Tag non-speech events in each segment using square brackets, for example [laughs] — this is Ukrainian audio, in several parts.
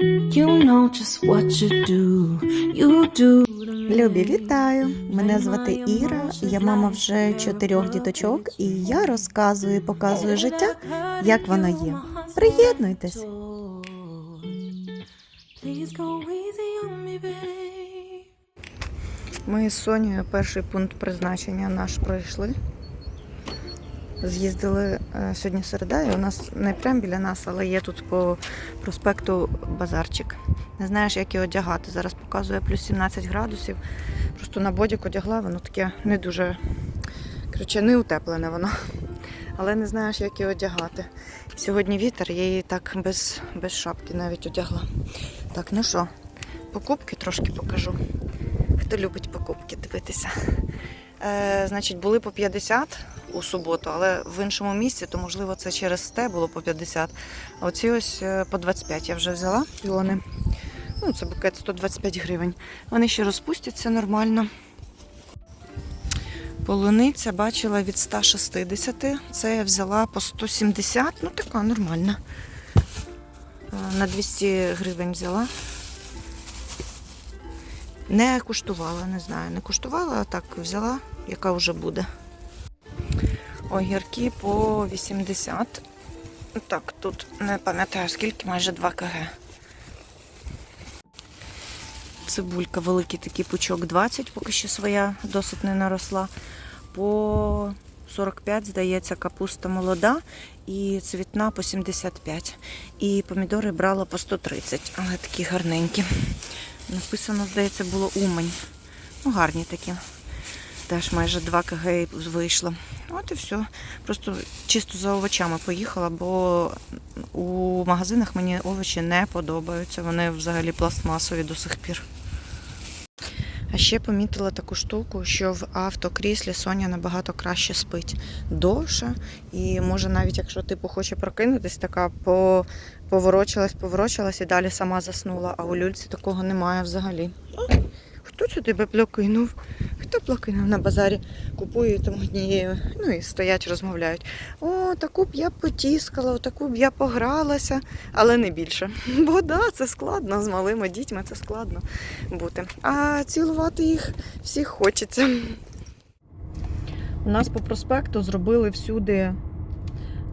You know just what you do. You do. Любі, вітаю! Мене звати Іра. Я мама вже чотирьох діточок, і я розказую, і показую життя, як воно є. Приєднуйтесь! Ми з Сонією перший пункт призначення наш пройшли. З'їздили е, сьогодні середа, і у нас не прямо біля нас, але є тут по проспекту базарчик. Не знаєш, як його одягати. Зараз показує плюс 17 градусів. Просто на бодік одягла, воно таке не дуже коротше, не утеплене воно. Але не знаєш, як його одягати. Сьогодні вітер, я її так без, без шапки навіть одягла. Так, ну що, покупки трошки покажу. Хто любить покупки дивитися. Е, значить, були по 50 у суботу, але в іншому місці, то можливо це через те було по 50. А оці ось е, по 25 я вже взяла піони. Ну, це букет 125 гривень. Вони ще розпустяться нормально. Полуниця бачила від 160. Це я взяла по 170, ну така нормальна. Е, На 200 гривень взяла. Не куштувала, не знаю, не куштувала, а так взяла, яка вже буде. Огірки по 80. Так, тут не пам'ятаю скільки, майже 2 кг. Цибулька, великий такий пучок 20, поки що своя досить не наросла. По 45, здається, капуста молода і цвітна по 75. І помідори брала по 130, але такі гарненькі. Написано, здається, було Умань. Ну, гарні такі. Теж майже 2 кг вийшло. От і все. Просто чисто за овочами поїхала, бо у магазинах мені овочі не подобаються. Вони взагалі пластмасові до сих пір. А ще помітила таку штуку, що в автокріслі Соня набагато краще спить довше. І може навіть якщо типу хоче прокинутись, така по... поворочилась, поворочилась і далі сама заснула. А у люльці такого немає взагалі. Хто це тебе плакинув? Хто плакинув на базарі? Купує там однією, ну і стоять, розмовляють. О, таку б я потіскала, таку б я погралася, але не більше. [laughs] Бо да, це складно з малими дітьми, це складно бути. А цілувати їх всіх хочеться. У нас по проспекту зробили всюди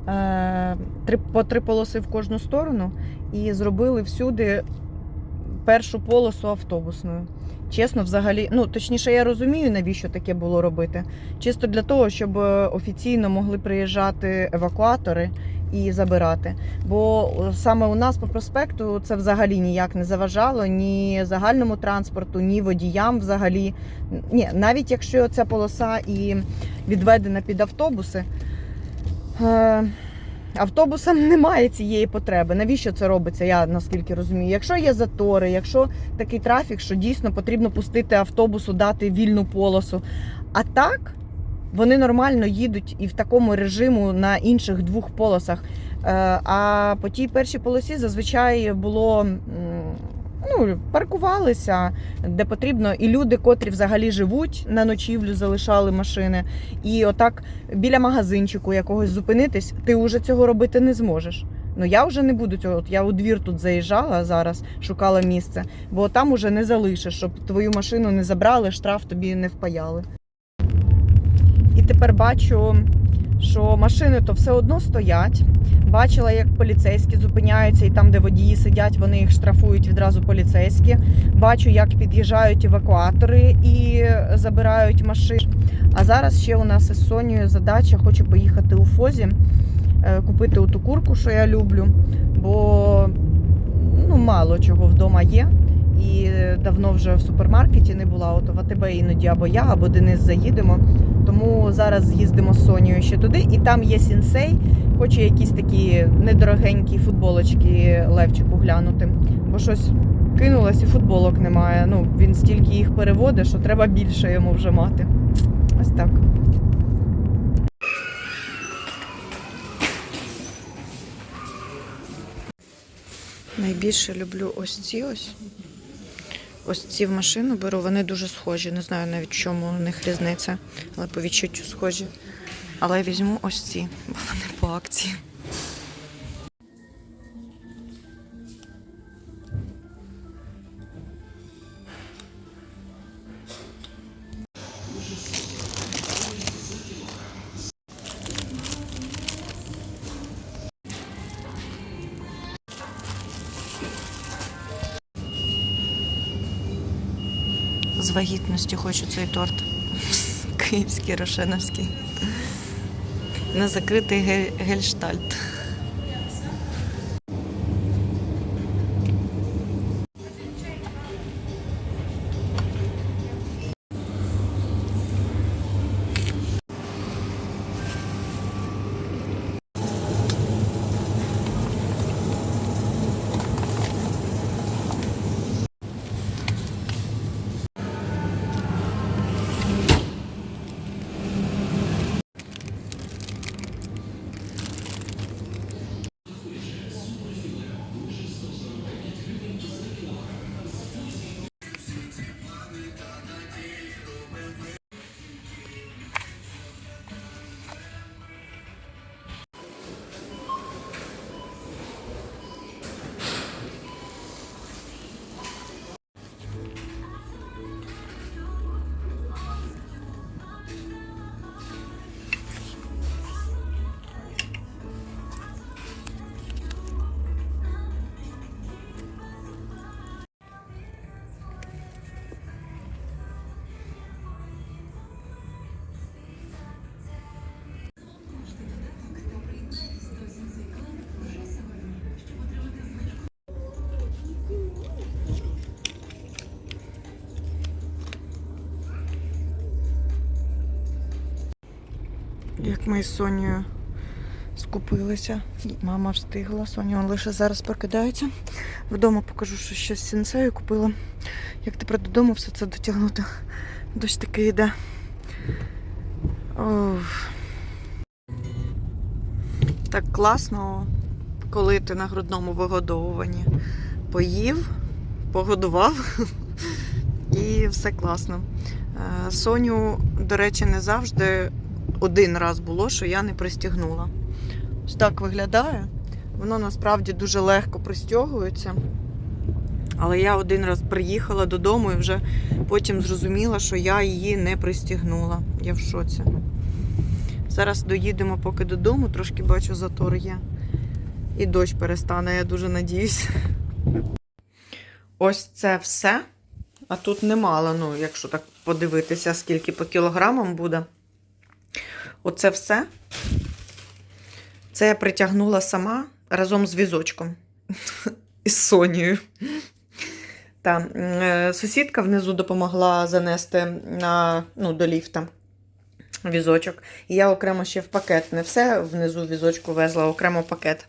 е, по три полоси в кожну сторону і зробили всюди першу полосу автобусною. Чесно, взагалі, ну точніше, я розумію, навіщо таке було робити. Чисто для того, щоб е, офіційно могли приїжджати евакуатори і забирати. Бо е, саме у нас по проспекту це взагалі ніяк не заважало ні загальному транспорту, ні водіям взагалі. Ні, навіть якщо ця полоса і відведена під автобуси. Е, Автобусам немає цієї потреби. Навіщо це робиться? Я наскільки розумію. Якщо є затори, якщо такий трафік, що дійсно потрібно пустити автобусу, дати вільну полосу. А так вони нормально їдуть і в такому режиму на інших двох полосах. Е, А по тій першій полосі зазвичай було. Ну, паркувалися де потрібно, і люди, котрі взагалі живуть на ночівлю, залишали машини. І отак біля магазинчику якогось зупинитись, ти вже цього робити не зможеш. Ну я вже не буду цього. От я у двір тут заїжджала зараз, шукала місце, бо там уже не залишиш, щоб твою машину не забрали, штраф тобі не впаяли. І тепер бачу, що машини то все одно стоять. Бачила, як поліцейські зупиняються, і там, де водії сидять, вони їх штрафують відразу поліцейські. Бачу, як під'їжджають евакуатори і забирають машини. А зараз ще у нас із Сонією задача, хочу поїхати у Фозі, е, купити оту курку, що я люблю, бо ну, мало чого вдома є. І давно вже в супермаркеті не була. От в АТБ іноді або я, або Денис заїдемо. Тому зараз з'їздимо з Сонією ще туди. І там є сінсей. Хочу якісь такі недорогенькі футболочки Левчику глянути. Бо щось кинулось і футболок немає. Ну, він стільки їх переводить, що треба більше йому вже мати. Ось так. Найбільше люблю ось ці ось. Ось ці в машину беру, вони дуже схожі. Не знаю навіть чому у них різниця, але по відчуттю схожі. Але я візьму ось ці, бо вони по акції. Вагітності хочу цей торт. [laughs] Київський Рошеновський. На закритий ге- гельштальт. Як ми з Сонією скупилися. Мама встигла, Соня лише зараз прокидається. Вдома покажу, що щось з сінцею купила. Як тепер додому все це дотягнути. Дощ такий йде. Ох. Так класно, коли ти на грудному вигодовуванні поїв, погодував [laughs] і все класно. Е, Соню, до речі, не завжди один раз було, що я не пристігнула. Ось так виглядає. Воно насправді дуже легко пристягується. Але я один раз приїхала додому і вже потім зрозуміла, що я її не пристігнула. Я в шоці. Зараз доїдемо поки додому, трошки бачу, затор є. І дощ перестане, я дуже надіюсь. Ось це все. А тут немало, ну, якщо так подивитися, скільки по кілограмам буде. Оце все. Це я притягнула сама разом з візочком [laughs] із Сонією. Та, е, сусідка внизу допомогла занести на, ну, до ліфта візочок. І я окремо ще в пакет. Не все внизу візочку везла, окремо пакет.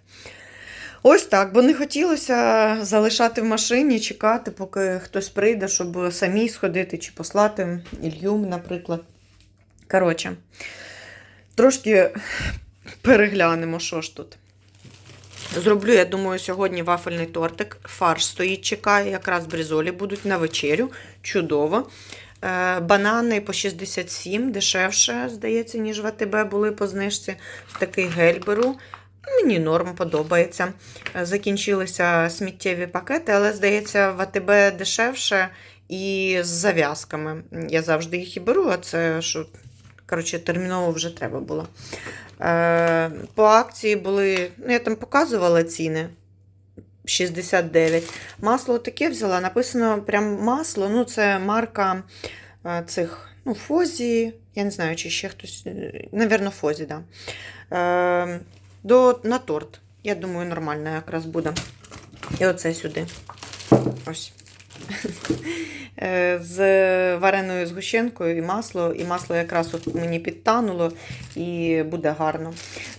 Ось так, бо не хотілося залишати в машині, чекати, поки хтось прийде, щоб самій сходити чи послати Ілью, наприклад. Коротше, трошки переглянемо, що ж тут. Зроблю, я думаю, сьогодні вафельний тортик. Фарш стоїть, чекає, якраз брізолі будуть на вечерю. Чудово. Е, Банани по 67, дешевше, здається, ніж в АТБ були по знижці. Такий гель беру. Мені норм подобається. Е, Закінчилися сміттєві пакети, але, здається, в АТБ дешевше і з зав'язками. Я завжди їх і беру, а це що, коротше, терміново вже треба було. Е, По акції були, ну я там показувала ціни. 69. Масло таке взяла. Написано прям масло. Ну, це марка е, цих, ну, Фозі. Я не знаю, чи ще хтось. е, Навірно, Фозі. Да. Е, до, на торт. Я думаю, нормально якраз буде. І оце сюди. Ось. [laughs] Е, З вареною згущенкою і масло. І масло якраз от мені підтануло і буде гарно.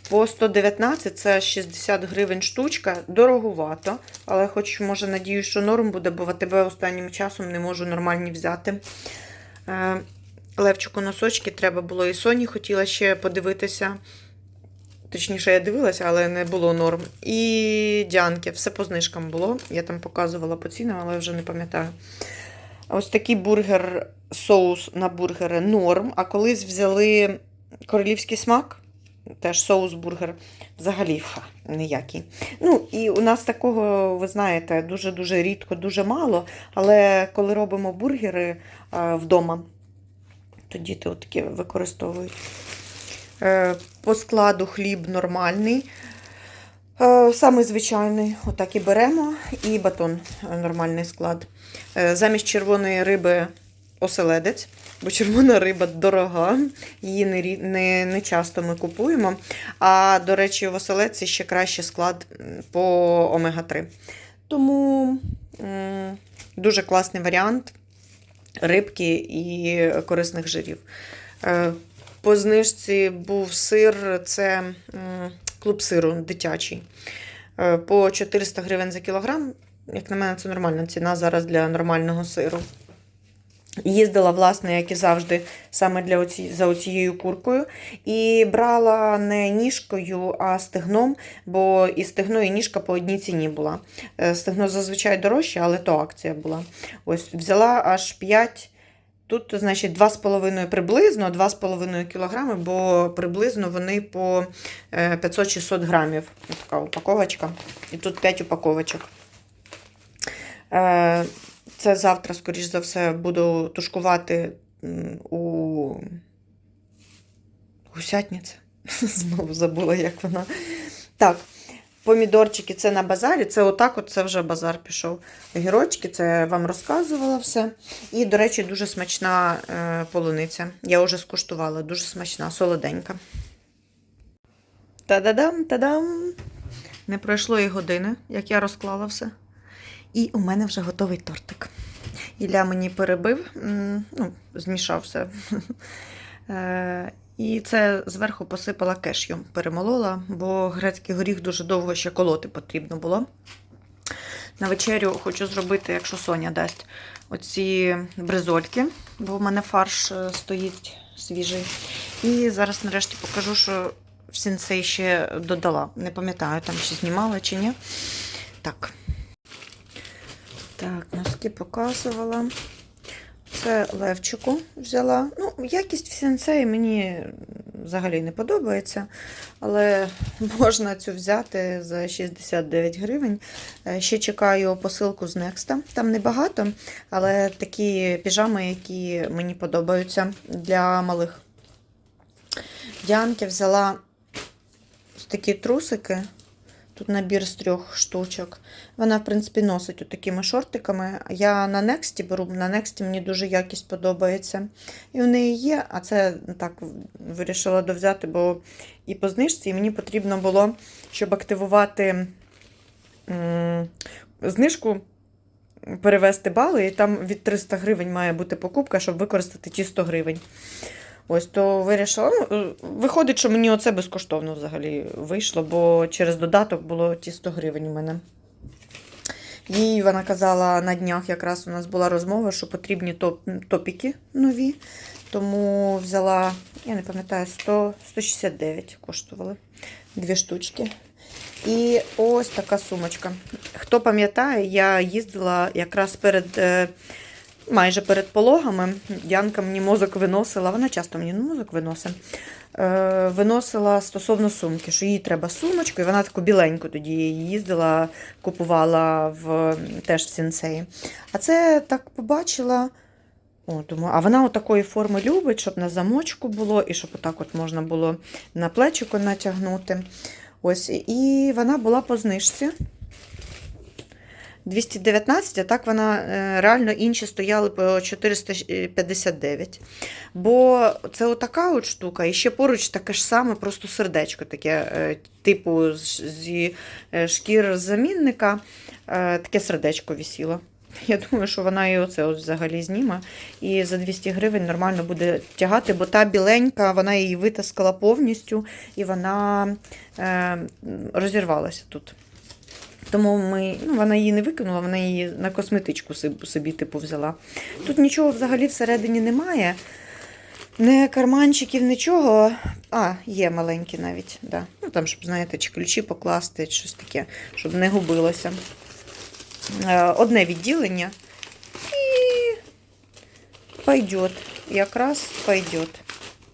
По 119 це 60 гривень штучка, дорогувато, але хоч, може, надію, що норм буде, бо АТБ останнім часом не можу нормальні взяти. Е, Левчику носочки треба було і Соні хотіла ще подивитися. Точніше, я дивилася, але не було норм. І Діанки, все по знижкам було. Я там показувала по цінам, але вже не пам'ятаю. Ось такий бургер, соус на бургери норм. А колись взяли королівський смак, теж соус бургер. Взагалі фа, ніякий. Ну, і у нас такого, ви знаєте, дуже-дуже рідко, дуже мало. Але коли робимо бургери е, вдома, то діти отакі використовують. Е, По складу хліб нормальний. Е, Самий звичайний, отак і беремо, і батон нормальний склад. Е, Замість червоної риби оселедець, бо червона риба дорога, її не, не, не часто ми купуємо. А, до речі, в оселедці ще краще склад по омега-3. Тому дуже класний варіант рибки і корисних жирів. Е, По знижці був сир, це клуб сиру дитячий. Е, По 400 гривень за кілограм. Як на мене, це нормальна ціна зараз для нормального сиру. Їздила, власне, як і завжди, саме для оці, за оцією куркою. І брала не ніжкою, а стегном, бо і стегно, і ніжка по одній ціні була. Е, Стегно зазвичай дорожче, але то акція була. Ось взяла аж 5. Тут, значить, 2,5 приблизно, 2,5 кілограми, бо приблизно вони по е, 500-600 грамів. Така упаковочка. І тут 5 упаковочок. Е, Це завтра, скоріш за все, буду тушкувати у гусятниці. [laughs] Знову забула, як вона. Так, помідорчики це на базарі. Це отак, от це вже базар пішов. Огірочки, це я вам розказувала все. І, до речі, дуже смачна е, полуниця. Я вже скуштувала, дуже смачна, солоденька. Та-да-дам, та-дам! Не пройшло і години, як я розклала все. І у мене вже готовий тортик. Ілля мені перебив, ну, змішав все. [laughs] Е, І це зверху посипала кешю, перемолола, бо грецький горіх дуже довго ще колоти потрібно було. На вечерю хочу зробити, якщо Соня дасть, оці бризольки, бо в мене фарш е, стоїть свіжий. І зараз нарешті покажу, що в сінцей ще додала. Не пам'ятаю, там чи знімала, чи ні. Так. Так, носки показувала. Це Левчику взяла. Ну, якість в сенсеї мені взагалі не подобається, але [laughs] можна цю взяти за 69 гривень. Е, Ще чекаю посилку з Next. Там небагато, але такі піжами, які мені подобаються для малих. Діанки взяла такі трусики. Тут набір з трьох штучок. Вона, в принципі, носить такими шортиками. Я на Нексті беру, на Нексті мені дуже якість подобається. І в неї є, а це так вирішила довзяти, бо і по знижці, і мені потрібно було, щоб активувати знижку, перевести бали, і там від 300 гривень має бути покупка, щоб використати ті 100 гривень. Ось то вирішила. Ну, е, виходить, що мені оце безкоштовно взагалі вийшло, бо через додаток було ті 100 гривень у мене. Їй вона казала на днях, якраз у нас була розмова, що потрібні топ, топіки нові. Тому взяла, я не пам'ятаю, 100, 169 коштували дві штучки. І ось така сумочка. Хто пам'ятає, я їздила якраз перед. Майже перед пологами. Янка мені мозок виносила, вона часто мені ну, мозок виносить. Е, виносила стосовно сумки, що їй треба сумочку, і вона таку біленьку тоді їздила, купувала в, теж в сінцеї. А це так побачила. О, думаю, а вона такої форми любить, щоб на замочку було, і щоб отак от можна було на плечико натягнути. Ось, і вона була по знижці. 219, а так вона е, реально інші стояли по 459. Бо це отака от штука, і ще поруч таке ж саме, просто сердечко таке, е, типу зі е, шкір замінника, таке сердечко висіло. Я думаю, що вона і оце ось взагалі зніме. І за 200 гривень нормально буде тягати, бо та біленька, вона її витаскала повністю і вона е, розірвалася тут. Тому ми, ну, вона її не викинула, вона її на косметичку собі, типу взяла. Тут нічого взагалі всередині немає. Не карманчиків, нічого. А, є маленькі навіть. Да. Ну, там, щоб, знаєте, чи ключі покласти, чи щось таке, щоб не губилося. Е, Одне відділення. І пойдет. Якраз пойдет.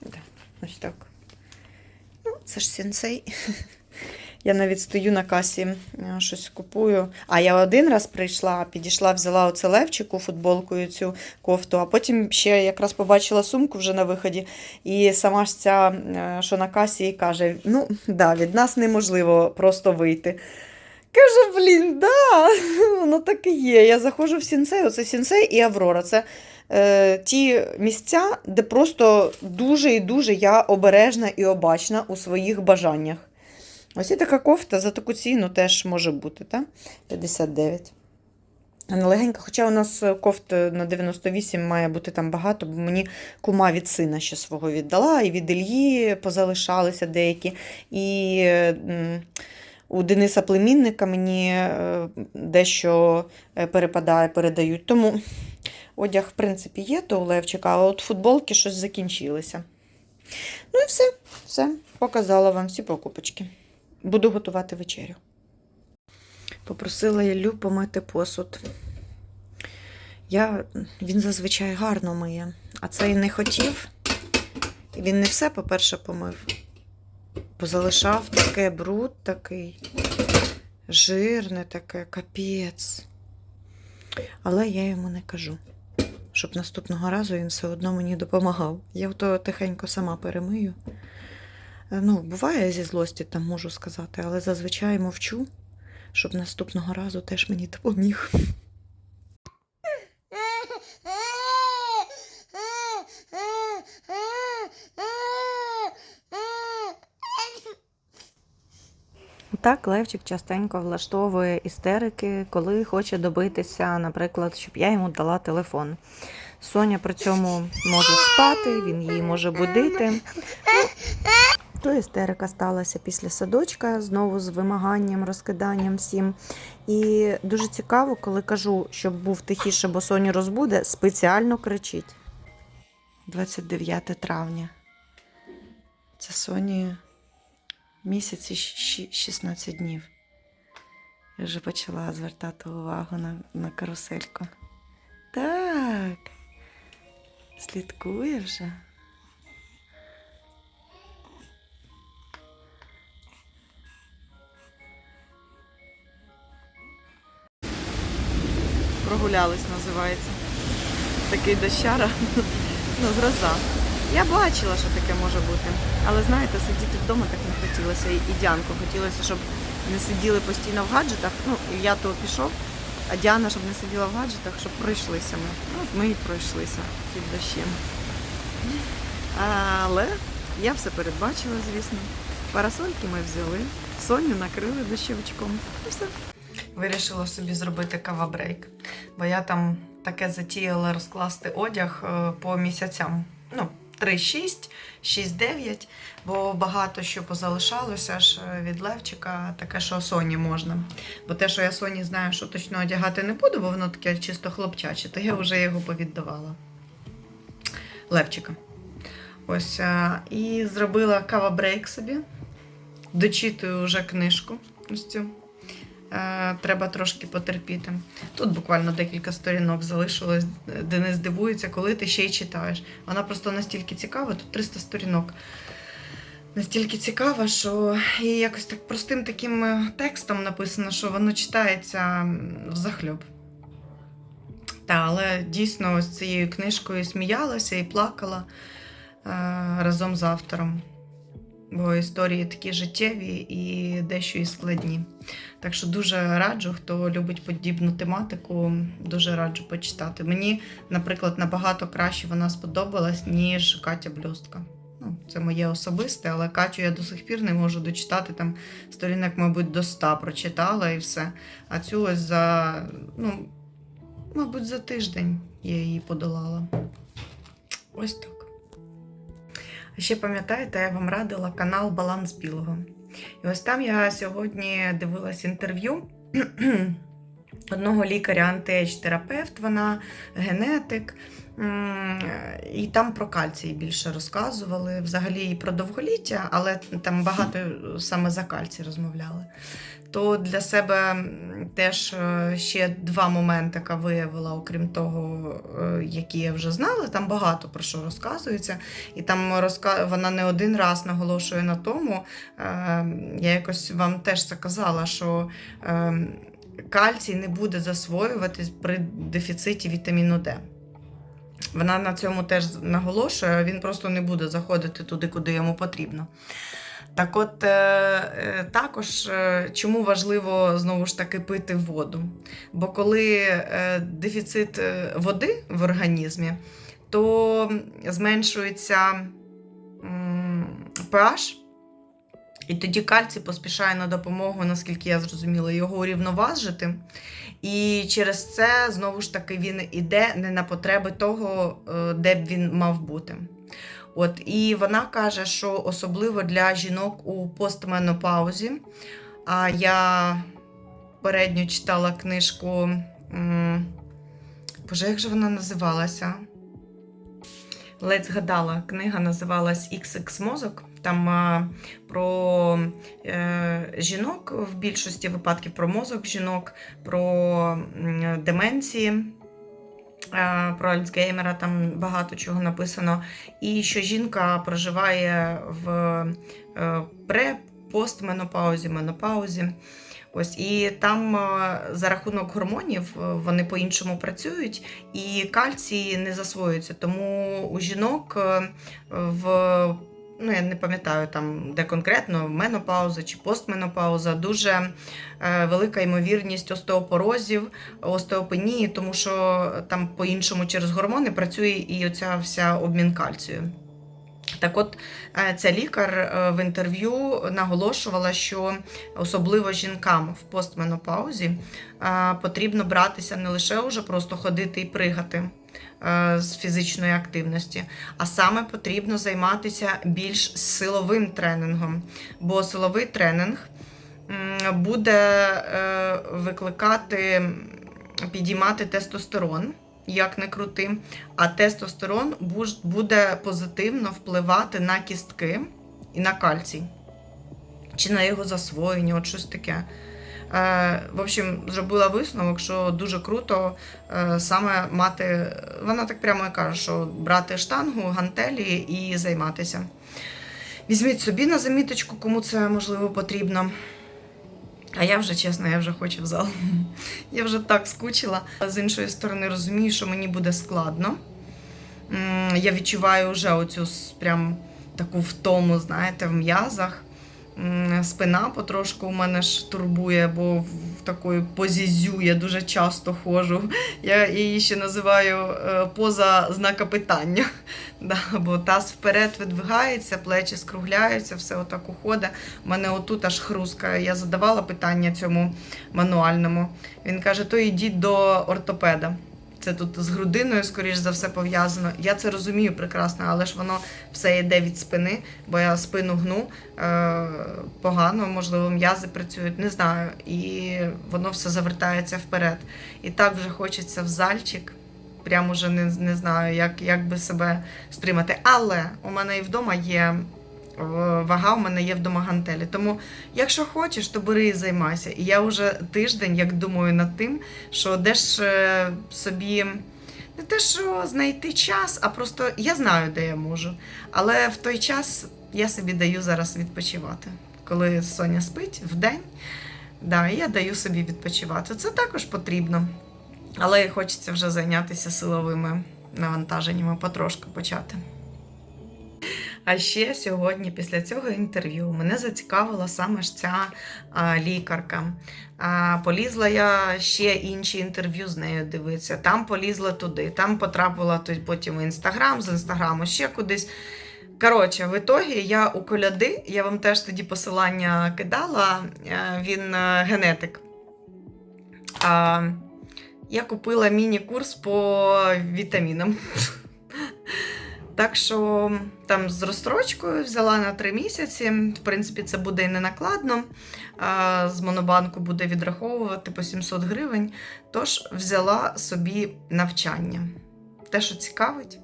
Да, ось так. Ну, це ж сенсей. [laughs] Я навіть стою на касі, е, щось купую. А я один раз прийшла, підійшла, взяла оце левчику, футболку цю кофту, а потім ще якраз побачила сумку вже на виході. І сама ж ця, е, що на касі, каже: ну, да, від нас неможливо просто вийти. Каже, блін, да, [laughs] воно так і є. Я заходжу в сінсей, оце сінсей і Аврора. Це е, ті місця, де просто дуже і дуже я обережна і обачна у своїх бажаннях. Ось і така кофта за таку ціну теж може бути, так? 59. Вона легенька, хоча у нас кофт на 98 має бути там багато, бо мені кума від сина ще свого віддала, і від Ільї позалишалися деякі. І у Дениса племінника мені е, дещо е, перепадає, передають. Тому одяг, в принципі, є то у Левчика, а от футболки щось закінчилися. Ну і все, все, показала вам всі покупочки. Буду готувати вечерю. Попросила Іллю помити посуд. Я, він зазвичай гарно миє, а цей не хотів. Він не все, по-перше, помив. Позалишав таке бруд такий, жирне таке, капець. Але я йому не кажу, щоб наступного разу він все одно мені допомагав. Я то тихенько сама перемию. Е, Ну, буває зі злості, там можу сказати, але зазвичай мовчу, щоб наступного разу теж мені допоміг. Так, Левчик частенько влаштовує істерики, коли хоче добитися, наприклад, щоб я йому дала телефон. Соня при цьому може спати, він її може будити. То істерика сталася після садочка, знову з вимаганням, розкиданням всім. І дуже цікаво, коли кажу, щоб був тихіше, бо Соню розбуде, спеціально кричить. 29 травня. Це Соні місяці 16 днів. Я вже почала звертати увагу на, на карусельку. Так. Слідкує вже. Прогулялись, називається. Такий дощара. ну, гроза. Я бачила, що таке може бути. Але знаєте, сидіти вдома так не хотілося. І, Діанку хотілося, щоб не сиділи постійно в гаджетах. Ну, я то пішов, а Діана, щоб не сиділа в гаджетах, щоб пройшлися ми. Ну, от ми і пройшлися під дощем. Але я все передбачила, звісно. Парасольки ми взяли, Соню накрили дощовичком. І все. Вирішила собі зробити кавабрейк, бо я там таке затіяла розкласти одяг е, по місяцям. Ну, 3-6, 6-9, бо багато що позалишалося ж е, від Левчика, таке, що Соні можна. Бо те, що я Соні знаю, що точно одягати не буду, бо воно таке чисто хлопчаче, то я вже його повіддавала. Левчика. Ось. е, І зробила кава-брейк собі. Дочитую вже книжку. Ось цю. Е, Треба трошки потерпіти. Тут буквально декілька сторінок залишилось. Денис дивується, коли ти ще й читаєш. Вона просто настільки цікава, тут 300 сторінок. Настільки цікава, що і якось так простим таким е, текстом написано, що воно читається взахльоб. Та, але дійсно з цією книжкою сміялася і плакала е, разом з автором. Бо історії такі життєві і дещо і складні. Так що дуже раджу, хто любить подібну тематику, дуже раджу почитати. Мені, наприклад, набагато краще вона сподобалась, ніж Катя Блюстка. Ну, це моє особисте, але Катю я до сих пір не можу дочитати. Там сторінок, мабуть, до 100 прочитала і все. А цю ось за, ну, мабуть, за тиждень я її подолала. Ось так. Ще пам'ятаєте, я вам радила канал Баланс Білого. І ось там я сьогодні дивилась інтерв'ю [clears throat] одного лікаря-антиеч-терапевт, вона генетик. І там про кальцій більше розказували, взагалі і про довголіття, але там багато саме за кальцій розмовляли. То для себе теж е, ще два моменти виявила, окрім того, е, які я вже знала. Там багато про що розказується. І там розка... вона не один раз наголошує на тому. Е, я якось вам теж це казала, що е, кальцій не буде засвоюватись при дефіциті вітаміну Д. Вона на цьому теж наголошує, він просто не буде заходити туди, куди йому потрібно. Так от, е, е, також е, чому важливо знову ж таки пити воду? Бо коли дефіцит води в організмі, то зменшується pH, і тоді кальцій поспішає на допомогу, наскільки я зрозуміла, його урівноважити. І через це знову ж таки він іде не на потреби того, е, де б він мав бути. От, і вона каже, що особливо для жінок у постменопаузі. А я передню читала книжку. Боже, як же вона називалася? Ледь згадала, книга називалась XX мозок. Там про е, жінок в більшості випадків про мозок жінок, про деменції, е, про Альцгеймера, там багато чого написано. І що жінка проживає в е, пре, постменопаузі, менопаузі. Ось і там за рахунок гормонів вони по-іншому працюють, і кальцій не засвоюється. Тому у жінок в ну я не пам'ятаю там, де конкретно менопауза чи постменопауза, дуже е, велика ймовірність остеопорозів, остеопенії, тому що там по-іншому через гормони працює і оця вся обмін кальцію. Так от е, ця лікар е, в інтерв'ю наголошувала, що особливо жінкам в постменопаузі потрібно братися не лише уже просто ходити і пригати з фізичної активності, а саме потрібно займатися більш силовим тренінгом. Бо силовий тренінг буде е, викликати, підіймати тестостерон. Як не крути, а тестостерон буде позитивно впливати на кістки і на кальцій, чи на його засвоєння, от щось таке. Е, в общем, зробила висновок, що дуже круто е, саме мати. Вона так прямо і каже, що брати штангу, гантелі і займатися. Візьміть собі на заміточку, кому це можливо потрібно. А я вже чесно, я вже хочу в зал. [laughs] Я вже так скучила. З іншої сторони, розумію, що мені буде складно. Я відчуваю вже оцю прям таку втому, знаєте, в м'язах. Спина потрошку у мене ж турбує, бо в такої позі зю я дуже часто ходжу. Я її ще називаю е, поза знака питання. [laughs] Да, бо таз вперед видвигається, плечі скругляються, все отак уходить. У мене отут аж хрускає. Я задавала питання цьому мануальному. Він каже: то йдіть до ортопеда. Це тут з грудиною, скоріш за все, пов'язано. Я це розумію прекрасно, але ж воно все йде від спини, бо я спину гну е, погано, можливо, м'язи працюють, не знаю. І воно все завертається вперед. І так вже хочеться в зальчик. Прямо вже не, не знаю, як, як би себе стримати. Але у мене і вдома є вага, у мене є вдома гантелі. Тому, якщо хочеш, то бери і займайся. І я вже тиждень як думаю над тим, що де ж е, собі. Не те, що знайти час, а просто я знаю, де я можу. Але в той час я собі даю зараз відпочивати. Коли Соня спить вдень, да, я даю собі відпочивати. Це також потрібно. Але хочеться вже зайнятися силовими навантаженнями, потрошку почати. А ще сьогодні, після цього інтерв'ю, мене зацікавила саме ж ця лікарка. Полізла я ще інші інтерв'ю з нею дивитися. Там полізла туди, там потрапила потім в інстаграм, з інстаграму ще кудись. Коротше, в ітогі я у коляди, я вам теж тоді посилання кидала, е, він е, генетик. Я купила міні-курс по вітамінам. [laughs] Так що там з розстрочкою взяла на 3 місяці. В принципі, це буде і не накладно. З монобанку буде відраховувати по 700 гривень. Тож взяла собі навчання. Те, що цікавить.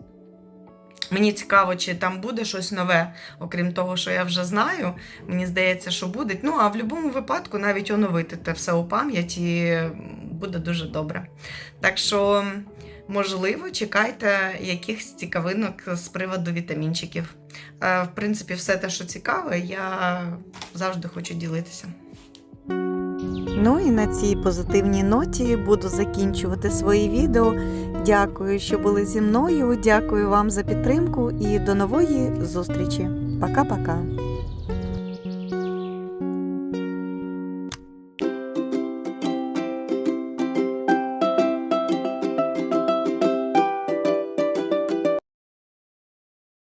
Мені цікаво, чи там буде щось нове, окрім того, що я вже знаю. Мені здається, що буде. Ну, а в будь-якому випадку навіть оновити те все у пам'яті буде дуже добре. Так що, можливо, чекайте якихось цікавинок з приводу вітамінчиків. Е, В принципі, все те, що цікаве, я завжди хочу ділитися. Ну і на цій позитивній ноті буду закінчувати свої відео. Дякую, що були зі мною. Дякую вам за підтримку і до нової зустрічі. Пока-пока.